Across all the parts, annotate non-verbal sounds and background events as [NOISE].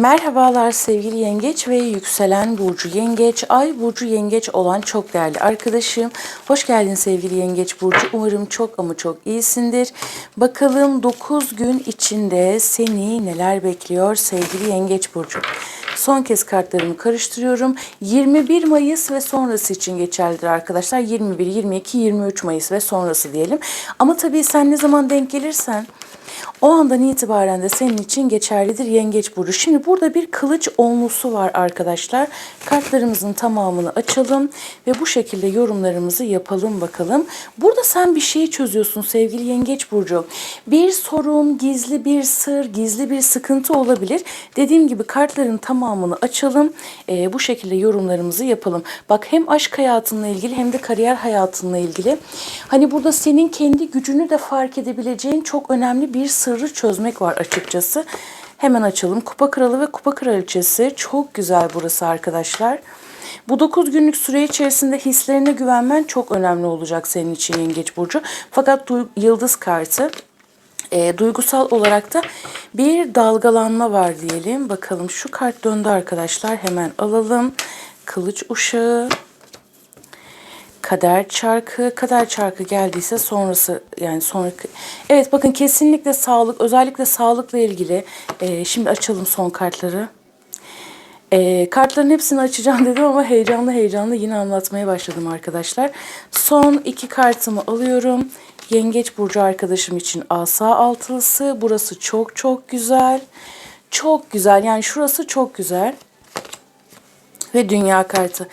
Merhabalar sevgili yengeç ve yükselen burcu yengeç, ay burcu yengeç olan çok değerli arkadaşım. Hoş geldin sevgili yengeç burcu. Umarım çok ama çok iyisindir. Bakalım 9 gün içinde seni neler bekliyor sevgili yengeç burcu. Son kez kartlarımı karıştırıyorum. 21 Mayıs ve sonrası için geçerlidir arkadaşlar. 21, 22, 23 Mayıs ve sonrası diyelim. Ama tabii sen ne zaman denk gelirsen o andan itibaren de senin için geçerlidir yengeç burcu. Şimdi burada bir kılıç onlusu var arkadaşlar. Kartlarımızın tamamını açalım ve bu şekilde yorumlarımızı yapalım bakalım. Burada sen bir şeyi çözüyorsun sevgili yengeç burcu. Bir sorun, gizli bir sır, gizli bir sıkıntı olabilir. Dediğim gibi kartların tamamını açalım. Ee, bu şekilde yorumlarımızı yapalım. Bak hem aşk hayatınla ilgili hem de kariyer hayatınla ilgili. Hani burada senin kendi gücünü de fark edebileceğin çok önemli bir sırrı çözmek var açıkçası. Hemen açalım. Kupa Kralı ve Kupa Kraliçesi. Çok güzel burası arkadaşlar. Bu 9 günlük süre içerisinde hislerine güvenmen çok önemli olacak senin için Yengeç Burcu. Fakat yıldız kartı e, duygusal olarak da bir dalgalanma var diyelim. Bakalım şu kart döndü arkadaşlar. Hemen alalım. Kılıç uşağı. Kader çarkı, kader çarkı geldiyse sonrası yani sonraki. Evet bakın kesinlikle sağlık, özellikle sağlıkla ilgili. e, şimdi açalım son kartları. E, kartların hepsini açacağım [LAUGHS] dedim ama heyecanlı heyecanlı yine anlatmaya başladım arkadaşlar. Son iki kartımı alıyorum. Yengeç burcu arkadaşım için asa altılısı. Burası çok çok güzel. Çok güzel. Yani şurası çok güzel ve dünya kartı.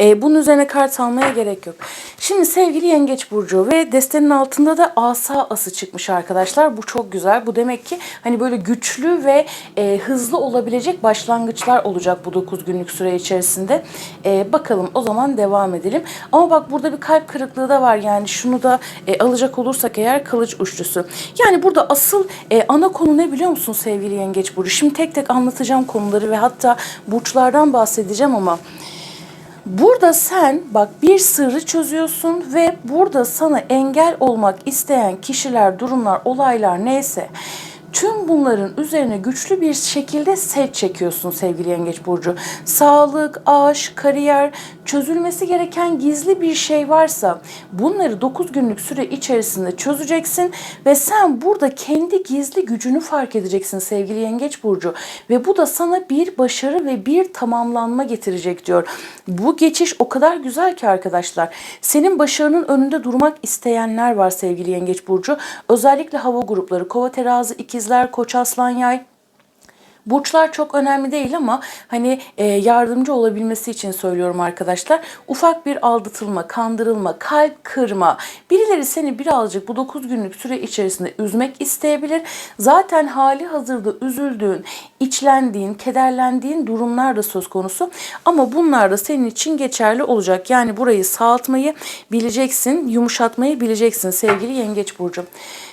Ee, bunun üzerine kart almaya gerek yok. Şimdi sevgili Yengeç Burcu ve destenin altında da asa ası çıkmış arkadaşlar. Bu çok güzel. Bu demek ki hani böyle güçlü ve e, hızlı olabilecek başlangıçlar olacak bu 9 günlük süre içerisinde. E, bakalım o zaman devam edelim. Ama bak burada bir kalp kırıklığı da var. Yani şunu da e, alacak olursak eğer kılıç uçlusu. Yani burada asıl e, ana konu ne biliyor musun sevgili Yengeç Burcu? Şimdi tek tek anlatacağım konuları ve hatta burçlardan bahsedeceğim ama Burada sen bak bir sırrı çözüyorsun ve burada sana engel olmak isteyen kişiler, durumlar, olaylar neyse tüm bunların üzerine güçlü bir şekilde set çekiyorsun sevgili Yengeç Burcu. Sağlık, aşk, kariyer, çözülmesi gereken gizli bir şey varsa bunları 9 günlük süre içerisinde çözeceksin ve sen burada kendi gizli gücünü fark edeceksin sevgili Yengeç Burcu. Ve bu da sana bir başarı ve bir tamamlanma getirecek diyor. Bu geçiş o kadar güzel ki arkadaşlar. Senin başarının önünde durmak isteyenler var sevgili Yengeç Burcu. Özellikle hava grupları, kova terazi, ikizler, koç aslan yay. Burçlar çok önemli değil ama hani e, yardımcı olabilmesi için söylüyorum arkadaşlar. Ufak bir aldatılma, kandırılma, kalp kırma. Birileri seni birazcık bu 9 günlük süre içerisinde üzmek isteyebilir. Zaten hali hazırda üzüldüğün, içlendiğin, kederlendiğin durumlar da söz konusu. Ama bunlar da senin için geçerli olacak. Yani burayı sağaltmayı bileceksin, yumuşatmayı bileceksin sevgili Yengeç Burcu.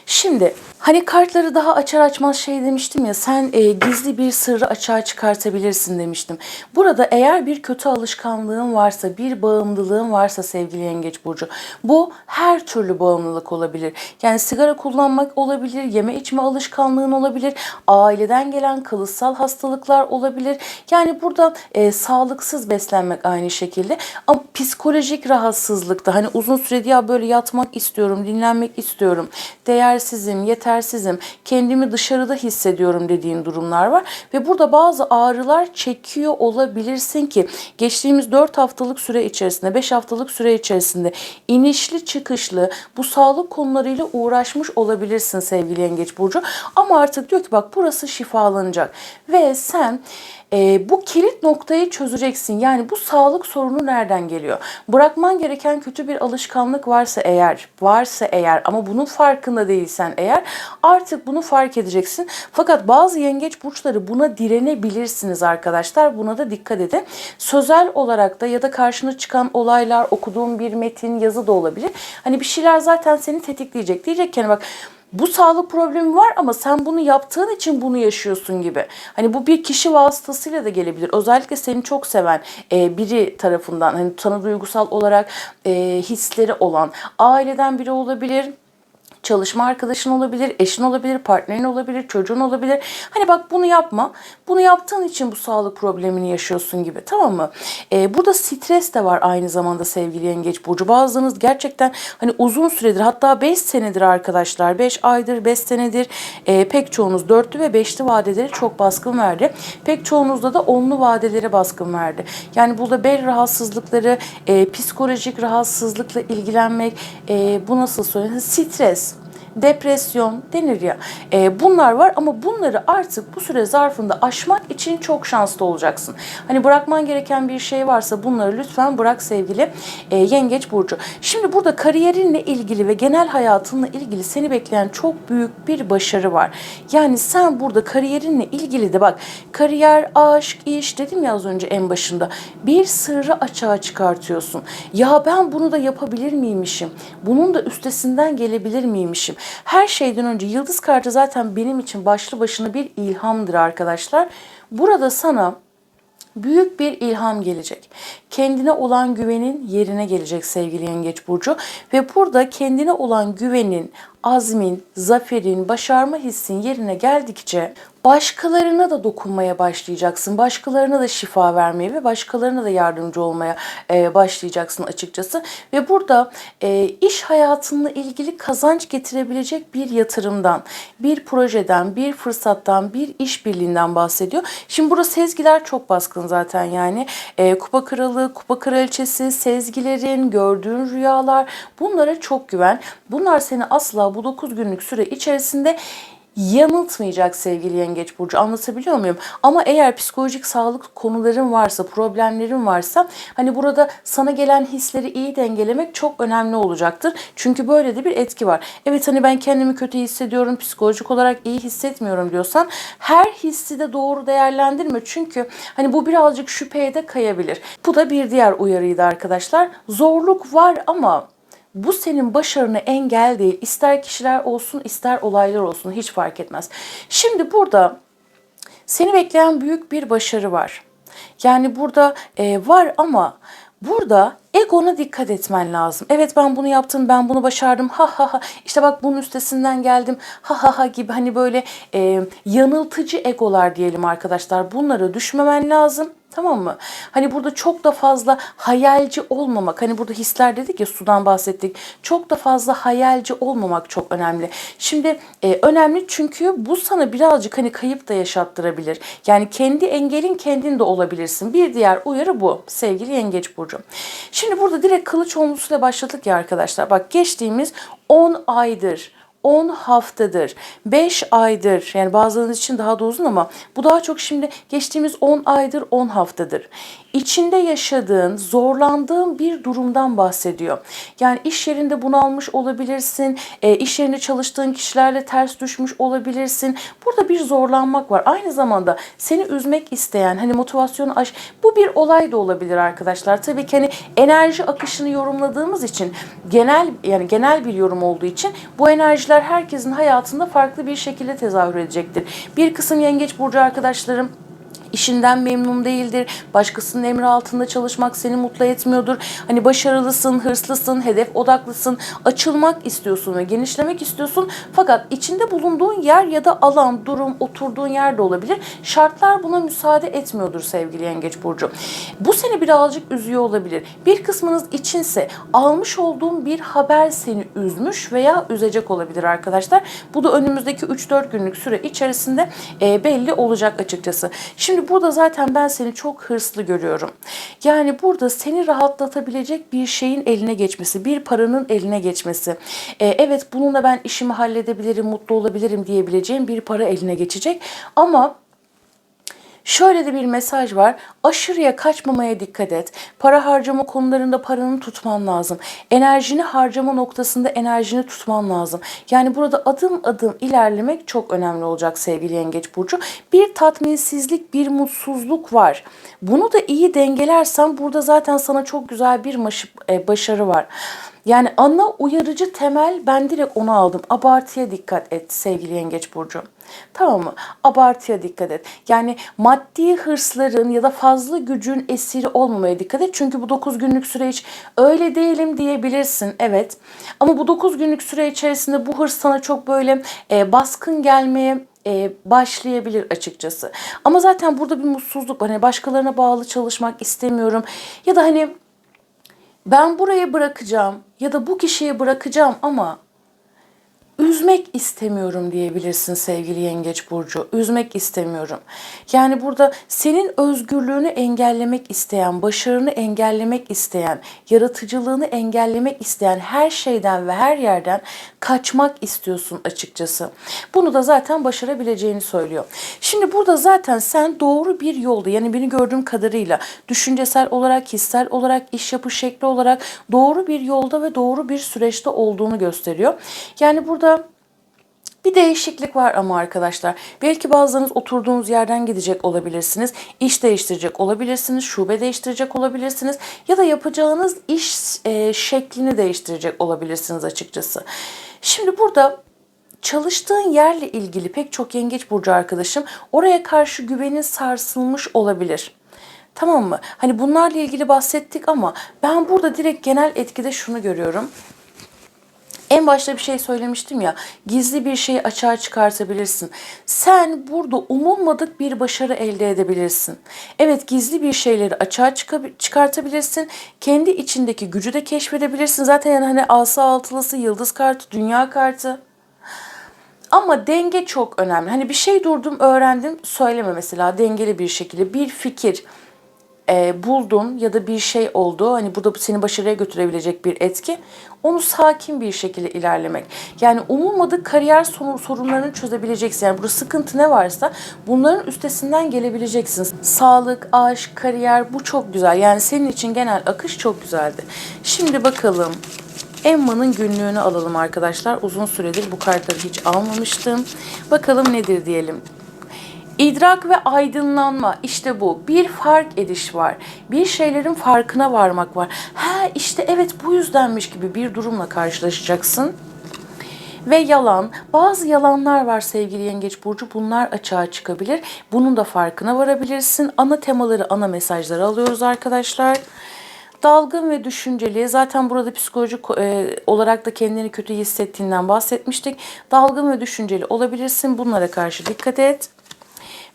Şimdi hani kartları daha açar açmaz şey demiştim ya sen e, gizli bir sırrı açığa çıkartabilirsin demiştim. Burada eğer bir kötü alışkanlığın varsa, bir bağımlılığın varsa sevgili Yengeç Burcu bu her türlü bağımlılık olabilir. Yani sigara kullanmak olabilir, yeme içme alışkanlığın olabilir, aileden gelen kalıtsal hastalıklar olabilir. Yani burada e, sağlıksız beslenmek aynı şekilde ama psikolojik rahatsızlıkta hani uzun süredir ya böyle yatmak istiyorum, dinlenmek istiyorum, değersizim, yetersizim, kendimi dışarıda hissediyorum dediğin durumlar var ve burada bazı ağrılar çekiyor olabilirsin ki geçtiğimiz 4 haftalık süre içerisinde, 5 haftalık süre içerisinde inişli çıkışlı bu sağlık konularıyla uğraşmış olabilirsin sevgili Yengeç Burcu. Ama artık diyor ki bak burası şifalanacak ve sen e, bu kilit noktayı çözeceksin. Yani bu sağlık sorunu nereden geliyor? Bırakman gereken kötü bir alışkanlık varsa eğer, varsa eğer ama bunun farkında değilsen eğer artık bunu fark edeceksin. Fakat bazı yengeç burçları buna direnebilirsiniz arkadaşlar. Buna da dikkat edin. Sözel olarak da ya da karşına çıkan olaylar, okuduğun bir metin, yazı da olabilir. Hani bir şeyler zaten seni tetikleyecek. Diyecek ki hani bak bu sağlık problemi var ama sen bunu yaptığın için bunu yaşıyorsun gibi. Hani bu bir kişi vasıtasıyla da gelebilir. Özellikle seni çok seven e, biri tarafından hani sana duygusal olarak e, hisleri olan aileden biri olabilir Çalışma arkadaşın olabilir, eşin olabilir, partnerin olabilir, çocuğun olabilir. Hani bak bunu yapma. Bunu yaptığın için bu sağlık problemini yaşıyorsun gibi. Tamam mı? Ee, burada stres de var aynı zamanda sevgili yengeç burcu. Bazılarınız gerçekten hani uzun süredir hatta 5 senedir arkadaşlar. 5 aydır, 5 senedir e, pek çoğunuz dörtlü ve beşli vadeleri çok baskın verdi. Pek çoğunuzda da onlu vadelere baskın verdi. Yani burada bel rahatsızlıkları, e, psikolojik rahatsızlıkla ilgilenmek, e, bu nasıl söyleyeyim? Stres depresyon denir ya. E, bunlar var ama bunları artık bu süre zarfında aşmak için çok şanslı olacaksın. Hani bırakman gereken bir şey varsa bunları lütfen bırak sevgili e, Yengeç Burcu. Şimdi burada kariyerinle ilgili ve genel hayatınla ilgili seni bekleyen çok büyük bir başarı var. Yani sen burada kariyerinle ilgili de bak kariyer, aşk, iş dedim ya az önce en başında. Bir sırrı açığa çıkartıyorsun. Ya ben bunu da yapabilir miymişim? Bunun da üstesinden gelebilir miymişim? Her şeyden önce yıldız kartı zaten benim için başlı başına bir ilhamdır arkadaşlar. Burada sana büyük bir ilham gelecek. Kendine olan güvenin yerine gelecek sevgili Yengeç Burcu. Ve burada kendine olan güvenin, azmin, zaferin, başarma hissin yerine geldikçe başkalarına da dokunmaya başlayacaksın. Başkalarına da şifa vermeye ve başkalarına da yardımcı olmaya e, başlayacaksın açıkçası. Ve burada e, iş hayatınla ilgili kazanç getirebilecek bir yatırımdan, bir projeden, bir fırsattan, bir işbirliğinden bahsediyor. Şimdi burada sezgiler çok baskın zaten yani. E, kupa kralı, kupa kraliçesi, sezgilerin, gördüğün rüyalar bunlara çok güven. Bunlar seni asla bu 9 günlük süre içerisinde yanıltmayacak sevgili yengeç burcu anlatabiliyor muyum? Ama eğer psikolojik sağlık konuların varsa, problemlerin varsa hani burada sana gelen hisleri iyi dengelemek çok önemli olacaktır. Çünkü böyle de bir etki var. Evet hani ben kendimi kötü hissediyorum, psikolojik olarak iyi hissetmiyorum diyorsan her hissi de doğru değerlendirme. Çünkü hani bu birazcık şüpheye de kayabilir. Bu da bir diğer uyarıydı arkadaşlar. Zorluk var ama bu senin başarını engel değil. İster kişiler olsun ister olaylar olsun hiç fark etmez. Şimdi burada seni bekleyen büyük bir başarı var. Yani burada e, var ama burada egona dikkat etmen lazım. Evet ben bunu yaptım, ben bunu başardım. Ha ha ha. İşte bak bunun üstesinden geldim. Ha ha ha gibi hani böyle e, yanıltıcı egolar diyelim arkadaşlar. Bunlara düşmemen lazım. Tamam mı? Hani burada çok da fazla hayalci olmamak. Hani burada hisler dedik ya sudan bahsettik. Çok da fazla hayalci olmamak çok önemli. Şimdi e, önemli çünkü bu sana birazcık hani kayıp da yaşattırabilir. Yani kendi engelin kendin de olabilirsin. Bir diğer uyarı bu sevgili Yengeç Burcu. Şimdi burada direkt kılıç olmuşuyla başladık ya arkadaşlar. Bak geçtiğimiz 10 aydır 10 haftadır, 5 aydır yani bazılarınız için daha da uzun ama bu daha çok şimdi geçtiğimiz 10 aydır 10 haftadır. İçinde yaşadığın, zorlandığın bir durumdan bahsediyor. Yani iş yerinde bunalmış olabilirsin, e, iş yerinde çalıştığın kişilerle ters düşmüş olabilirsin. Burada bir zorlanmak var. Aynı zamanda seni üzmek isteyen, hani motivasyonu aş, bu bir olay da olabilir arkadaşlar. Tabii ki hani enerji akışını yorumladığımız için genel yani genel bir yorum olduğu için bu enerjiler herkesin hayatında farklı bir şekilde tezahür edecektir. Bir kısım yengeç burcu arkadaşlarım işinden memnun değildir. Başkasının emri altında çalışmak seni mutlu etmiyordur. Hani başarılısın, hırslısın, hedef odaklısın, açılmak istiyorsun ve genişlemek istiyorsun. Fakat içinde bulunduğun yer ya da alan, durum, oturduğun yer de olabilir. Şartlar buna müsaade etmiyordur sevgili Yengeç Burcu. Bu seni birazcık üzüyor olabilir. Bir kısmınız içinse almış olduğun bir haber seni üzmüş veya üzecek olabilir arkadaşlar. Bu da önümüzdeki 3-4 günlük süre içerisinde e, belli olacak açıkçası. Şimdi Şimdi burada zaten ben seni çok hırslı görüyorum. Yani burada seni rahatlatabilecek bir şeyin eline geçmesi, bir paranın eline geçmesi. Ee, evet bununla ben işimi halledebilirim, mutlu olabilirim diyebileceğim bir para eline geçecek. Ama Şöyle de bir mesaj var. Aşırıya kaçmamaya dikkat et. Para harcama konularında paranı tutman lazım. Enerjini harcama noktasında enerjini tutman lazım. Yani burada adım adım ilerlemek çok önemli olacak sevgili Yengeç Burcu. Bir tatminsizlik, bir mutsuzluk var. Bunu da iyi dengelersen burada zaten sana çok güzel bir başarı var. Yani ana uyarıcı temel ben direkt onu aldım. Abartıya dikkat et sevgili yengeç burcu. Tamam mı? Abartıya dikkat et. Yani maddi hırsların ya da fazla gücün esiri olmamaya dikkat et. Çünkü bu 9 günlük süreç öyle değilim diyebilirsin. Evet. Ama bu 9 günlük süre içerisinde bu hırs sana çok böyle e, baskın gelmeye e, başlayabilir açıkçası. Ama zaten burada bir mutsuzluk var. Hani başkalarına bağlı çalışmak istemiyorum. Ya da hani ben buraya bırakacağım ya da bu kişiye bırakacağım ama üzmek istemiyorum diyebilirsin sevgili yengeç burcu. Üzmek istemiyorum. Yani burada senin özgürlüğünü engellemek isteyen, başarını engellemek isteyen, yaratıcılığını engellemek isteyen her şeyden ve her yerden kaçmak istiyorsun açıkçası. Bunu da zaten başarabileceğini söylüyor. Şimdi burada zaten sen doğru bir yolda yani beni gördüğüm kadarıyla düşüncesel olarak, hissel olarak, iş yapış şekli olarak doğru bir yolda ve doğru bir süreçte olduğunu gösteriyor. Yani burada bir değişiklik var ama arkadaşlar. Belki bazılarınız oturduğunuz yerden gidecek olabilirsiniz. iş değiştirecek olabilirsiniz. Şube değiştirecek olabilirsiniz. Ya da yapacağınız iş e, şeklini değiştirecek olabilirsiniz açıkçası. Şimdi burada çalıştığın yerle ilgili pek çok yengeç burcu arkadaşım oraya karşı güvenin sarsılmış olabilir. Tamam mı? Hani bunlarla ilgili bahsettik ama ben burada direkt genel etkide şunu görüyorum. En başta bir şey söylemiştim ya, gizli bir şeyi açığa çıkartabilirsin. Sen burada umulmadık bir başarı elde edebilirsin. Evet gizli bir şeyleri açığa çıkartabilirsin. Kendi içindeki gücü de keşfedebilirsin. Zaten yani hani asa altılısı, yıldız kartı, dünya kartı. Ama denge çok önemli. Hani bir şey durdum, öğrendim, söyleme mesela dengeli bir şekilde. Bir fikir, e, buldun ya da bir şey oldu hani burada seni başarıya götürebilecek bir etki onu sakin bir şekilde ilerlemek. Yani umulmadık kariyer sorunlarını çözebileceksin. Yani burada sıkıntı ne varsa bunların üstesinden gelebileceksin. Sağlık, aşk, kariyer bu çok güzel. Yani senin için genel akış çok güzeldi. Şimdi bakalım Emma'nın günlüğünü alalım arkadaşlar. Uzun süredir bu kartları hiç almamıştım. Bakalım nedir diyelim. İdrak ve aydınlanma işte bu. Bir fark ediş var. Bir şeylerin farkına varmak var. Ha işte evet bu yüzdenmiş gibi bir durumla karşılaşacaksın. Ve yalan. Bazı yalanlar var sevgili Yengeç Burcu. Bunlar açığa çıkabilir. Bunun da farkına varabilirsin. Ana temaları, ana mesajları alıyoruz arkadaşlar. Dalgın ve düşünceli. Zaten burada psikolojik e, olarak da kendini kötü hissettiğinden bahsetmiştik. Dalgın ve düşünceli olabilirsin. Bunlara karşı dikkat et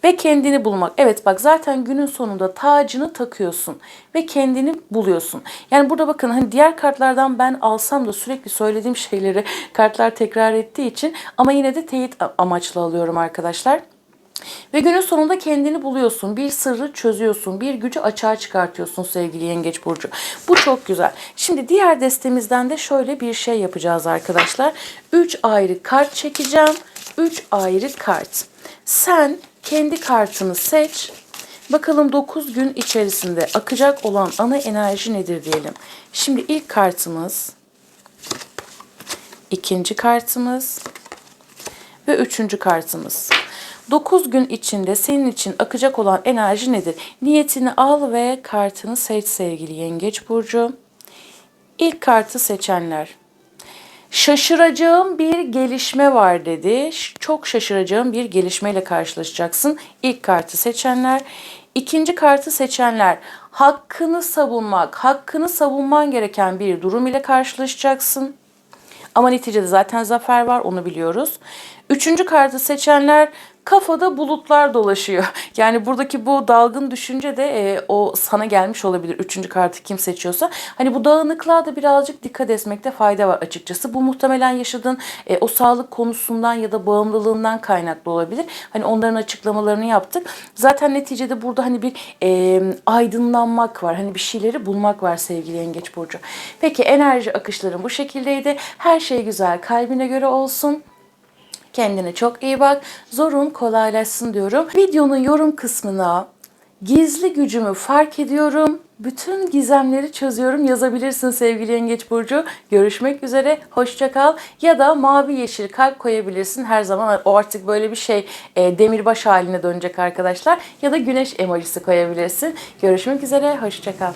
ve kendini bulmak. Evet bak zaten günün sonunda tacını takıyorsun ve kendini buluyorsun. Yani burada bakın hani diğer kartlardan ben alsam da sürekli söylediğim [LAUGHS] şeyleri kartlar tekrar ettiği için ama yine de teyit amaçlı alıyorum arkadaşlar. Ve günün sonunda kendini buluyorsun. Bir sırrı çözüyorsun. Bir gücü açığa çıkartıyorsun sevgili Yengeç Burcu. Bu çok güzel. Şimdi diğer destemizden de şöyle bir şey yapacağız arkadaşlar. 3 ayrı kart çekeceğim. 3 ayrı kart. Sen kendi kartını seç. Bakalım 9 gün içerisinde akacak olan ana enerji nedir diyelim. Şimdi ilk kartımız, ikinci kartımız ve üçüncü kartımız. 9 gün içinde senin için akacak olan enerji nedir? Niyetini al ve kartını seç sevgili Yengeç Burcu. İlk kartı seçenler Şaşıracağım bir gelişme var dedi. Çok şaşıracağım bir gelişmeyle karşılaşacaksın. İlk kartı seçenler. İkinci kartı seçenler hakkını savunmak, hakkını savunman gereken bir durum ile karşılaşacaksın. Ama neticede zaten zafer var onu biliyoruz. Üçüncü kartı seçenler kafada bulutlar dolaşıyor. [LAUGHS] Yani buradaki bu dalgın düşünce de e, o sana gelmiş olabilir. Üçüncü kartı kim seçiyorsa. Hani bu dağınıklığa da birazcık dikkat etmekte fayda var açıkçası. Bu muhtemelen yaşadığın e, o sağlık konusundan ya da bağımlılığından kaynaklı olabilir. Hani onların açıklamalarını yaptık. Zaten neticede burada hani bir e, aydınlanmak var. Hani bir şeyleri bulmak var sevgili Yengeç Burcu. Peki enerji akışların bu şekildeydi. Her şey güzel kalbine göre olsun. Kendine çok iyi bak. Zorun kolaylaşsın diyorum. Videonun yorum kısmına gizli gücümü fark ediyorum. Bütün gizemleri çözüyorum yazabilirsin sevgili Yengeç Burcu. Görüşmek üzere. Hoşça kal. Ya da mavi yeşil kalp koyabilirsin. Her zaman o artık böyle bir şey e, demirbaş haline dönecek arkadaşlar. Ya da güneş emojisi koyabilirsin. Görüşmek üzere. Hoşça kal.